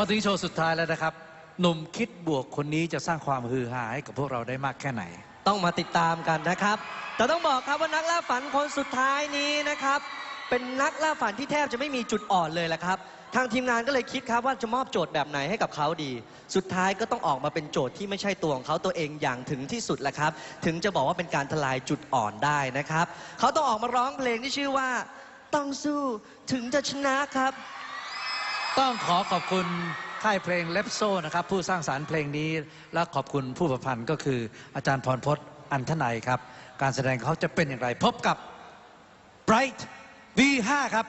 มาถึงโชว์สุดท้ายแล้วนะครับ หนุ่มคิดบวกคนนี้จะสร้างความฮือฮาให้กับพวกเราได้มากแค่ไหน ต้องมาติดตามกันนะครับ แต่ต้องบอกครับว่านักล่าฝันคนสุดท้ายนี้นะครับ เป็นนักล่าฝันที่แทบจะไม่มีจุดอ่อนเลยแหละครับ ทางทีมงานก็เลยคิดครับว่าจะมอบโจทย์แบบไหนให้กับเขาดี สุดท้ายก็ต้องออกมาเป็นโจทย์ที่ไม่ใช่ตัวของเขาตัวเองอย่างถึงที่สุดแหละครับ ถึงจะบอกว่าเป็นการทลายจุดอ่อนได้นะครับ เขาต้องออกมาร้องเพลงที่ชื่อว่า ต้องสู้ถึงจะชนะครับ ต้องขอขอบคุณค่ายเพลงเล็บโซนะครับ ผู้สร้างสารรค์เพลงนี้และขอบคุณผู้ประพันธ์ก็คืออาจารย์พรพศอันทนายครับ การแสดงเขาจะเป็นอย่างไร พบกับ Bright V5 ครับ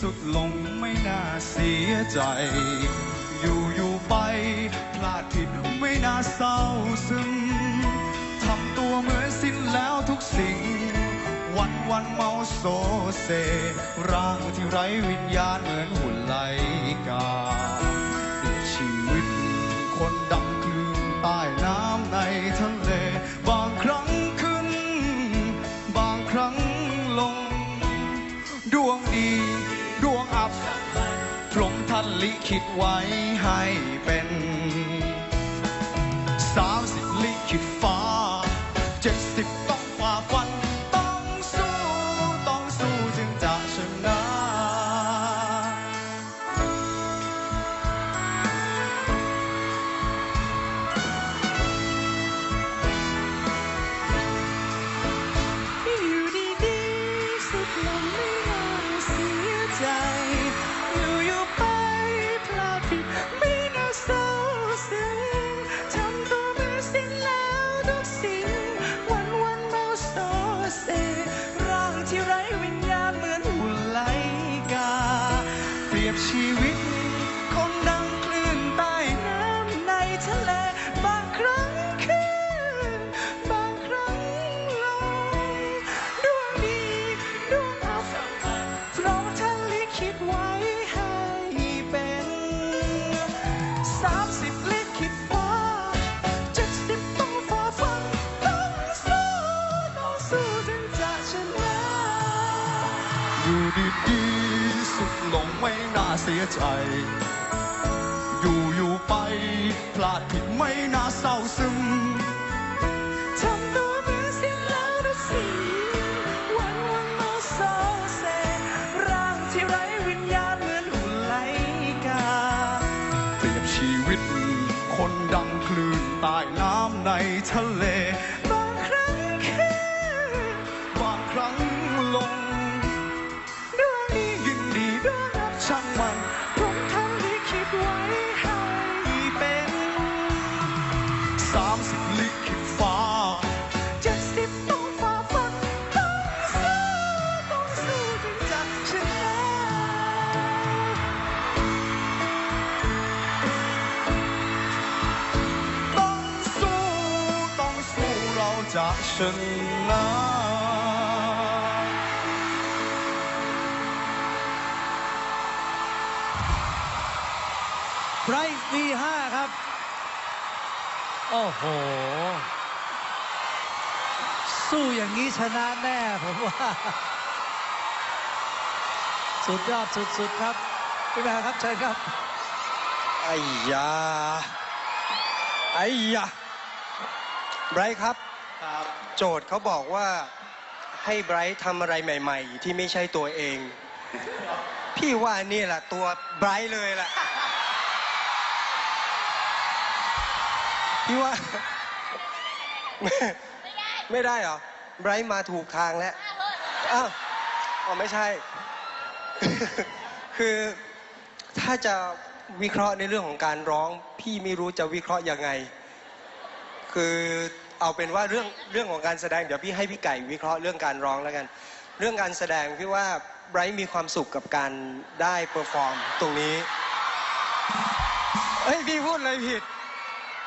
สุดลงไม่น่าเสียใจ อยู่อยู่ไปพลาดผิดไม่น่าเศร้าซึมทำตัวเหมือนสิ้นแล้วทุกสิ่ง วันวันๆเมาโซเซร่างที่ไร้วิญญาณ พรหมท่านลิขิตไว้ให้เป็น ยใจ อยู่อยู่ไปพลาดผิดไม่น่าเศร้าซึมทำตัวเหมือนสิ้นแล้วทุกสิ่งวันวันๆเมาเศร้าเซร่างที่ไร้วิญญาณเหมือนหุ่นไลกา เปรียบชีวิตคนดังคลื่นใต้น้ำในทะเล จะชนะ Bright V5 ครับ โอ้โห สู้อย่างนี้ชนะแน่ผมว่า สุดยอดสุดๆครับ พี่แม่ครับเชิญครับไอ้ยาไอ้ยาไบรท์ครับ โจทย์เขาบอกว่าให้ไบรท์ทำอะไรใหม่ ๆ ที่ไม่ใช่ตัวเอง พี่ว่านี่แหละตัวไบรท์เลยแหละพี่ว่าไม่ไม่ได้เหรอไบรท์มาถูกทางแล้วอ้าวอ๋อไม่ใช่ คือถ้าจะวิเคราะห์ในเรื่องของการร้อง พี่ไม่รู้จะวิเคราะห์ยังไง คือ เอาเป็นว่าเรื่องเรื่องของการแสดงเดี๋ยวพี่ให้พี่ไก่วิเคราะห์เรื่องการร้องแล้วกัน เรื่องการแสดงพี่ว่าไบรท์มีความสุขกับการได้เปอร์ฟอร์มตรงนี้เอ้ยพี่พูดเลยผิด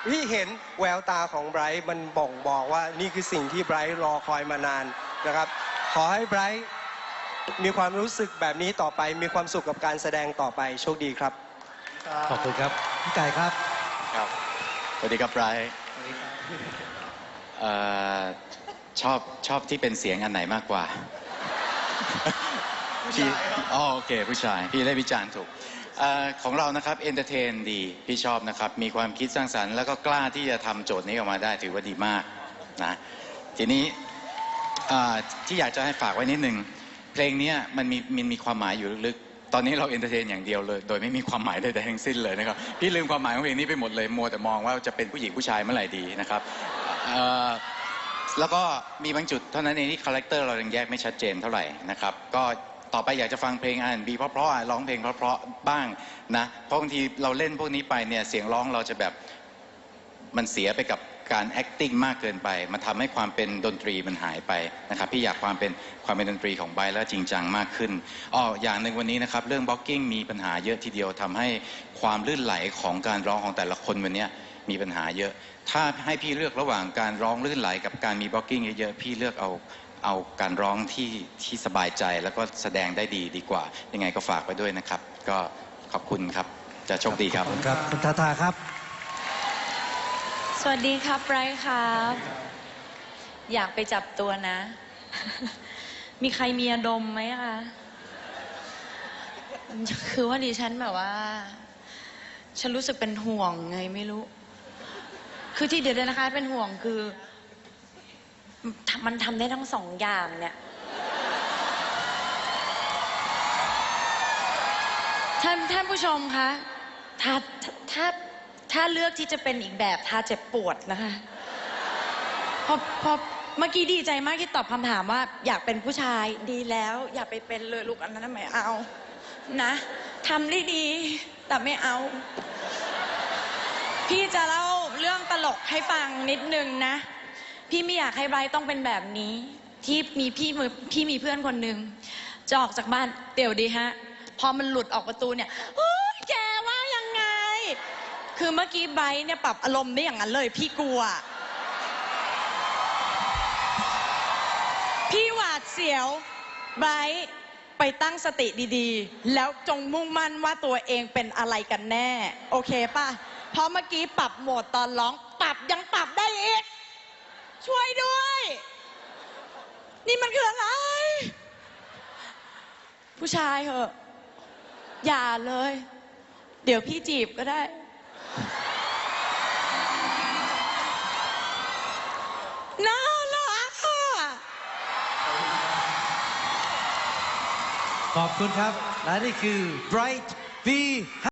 พี่เห็นแววตาของไบรท์มันบ่งบอกว่านี่คือสิ่งที่ไบรท์รอคอยมานานนะครับ ขอให้ไบรท์มีความรู้สึกแบบนี้ต่อไป มีความสุขกับการแสดงต่อไปโชคดีครับ ขอบคุณครับ พี่ไก่ครับ ครับสวัสดีครับไบรท์เอ่อชอบชอบที่เป็นเสียงอันไหนมากกว่าพี่อ๋อโอเคผู้ชาย พี่ได้วิจารณ์ถูกเออของเรานะครับเอนเตอร์เทนดี พี่ชอบนะครับ มีความคิดสร้างสรรค์ แล้วก็กล้าที่จะทำโจทย์นี้ออกมาได้ถือว่าดีมากนะทีนี้เอ่อที่อยากจะให้ฝากไว้นิดนึง เพลงเนี้ยมันมีมันมีความหมายอยู่ลึกๆ ตอนนี้เราเอนเตอร์เทนอย่างเดียวเลย โดยไม่มีความหมายใดๆทั้งสิ้นเลยนะครับ พี่ลืมความหมายของเพลงนี้ไปหมดเลยมัวแต่มองว่าจะเป็นผู้หญิงผู้ชายเมื่อไหร่ดีนะครับเอ่อ แล้วก็มีบางจุดเท่านั้นเองที่คาแรคเตอร์เรายังแยกไม่ชัดเจนเท่าไหร่นะครับก็ต่อไปอยากจะฟังเพลงอ่านบีเพราะๆร้องเพลงเพราะๆบ้างนะเพราะบางทีเราเล่นพวกนี้ไปเนี่ยเสียงร้องเราจะแบบมันเสียไปกับการ acting มากเกินไป มันทำให้ความเป็นดนตรีมันหายไปนะครับพี่อยากความเป็นความเป็นดนตรีของไบแล้วจริงจังมากขึ้นอ้ออย่างหนึ่งวันนี้นะครับเรื่อง blocking มีปัญหาเยอะทีเดียวทำให้ความลื่นไหลของการร้องของแต่ละคนวันนี้ มีปัญหาเยอะ ถ้าให้พี่เลือกระหว่างการร้องลื่นไหลกับการมี blocking เยอะๆ พี่เลือกเอาเอาการร้องที่ที่สบายใจแล้วก็แสดงได้ดีดีกว่า ยังไงก็ฝากไว้ด้วยนะครับ ก็ขอบคุณครับ จะโชคดีครับขอบคุณครับคุณทาทาครับ สวัสดีครับไบรท์ครับ อยากไปจับตัวนะ มีใครมียาดมไหมคะ คือว่าดิฉันแบบว่า ฉันรู้สึกเป็นห่วงไงไม่รู้ คือที่เดี๋ยวนะคะ เป็นห่วงคือ มันทำได้ทั้งสองอย่างเนี่ย ท่านท่านผู้ชมคะ ถ้าถ้าถ้าเลือกที่จะเป็นอีกแบบถ้าเจ็บปวดนะคะพอพอเมื่อกี้ดีใจมากที่ตอบคำถามว่า อยากเป็นผู้ชายดีแล้ว อย่าไปเป็นเลยลูกอันนั้นไม่เอา นะทำได้ดี แต่ไม่เอา พี่จะเล่า เรื่องตลกให้ฟังนิดนึงนะ พี่ไม่อยากให้ไบรท์ต้องเป็นแบบนี้ ที่มีพี่มือพี่มีเพื่อนคนหนึ่งจะออกจากบ้านเดี๋ยวดีฮะ พอมันหลุดออกประตูเนี่ยเฮ้ยแกว่ายังไง คือเมื่อกี้ไบรท์เนี่ยปรับอารมณ์ได้อย่างนั้นเลย พี่กลัว พี่หวาดเสียวไบรท์ไปตั้งสติดีๆ แล้วจงมุ่งมั่นว่าตัวเองเป็นอะไรกันแน่ โอเคป่ะ เพราะเมื่อกี้ปรับโหมดตอนร้อง ปรับยังปรับได้อีก ช่วยด้วย นี่มันคืออะไร ผู้ชายเหอะ อย่าเลย เดี๋ยวพี่จีบก็ได้ น่ารักค่ะ ขอบคุณครับ และนี่คือ Bright V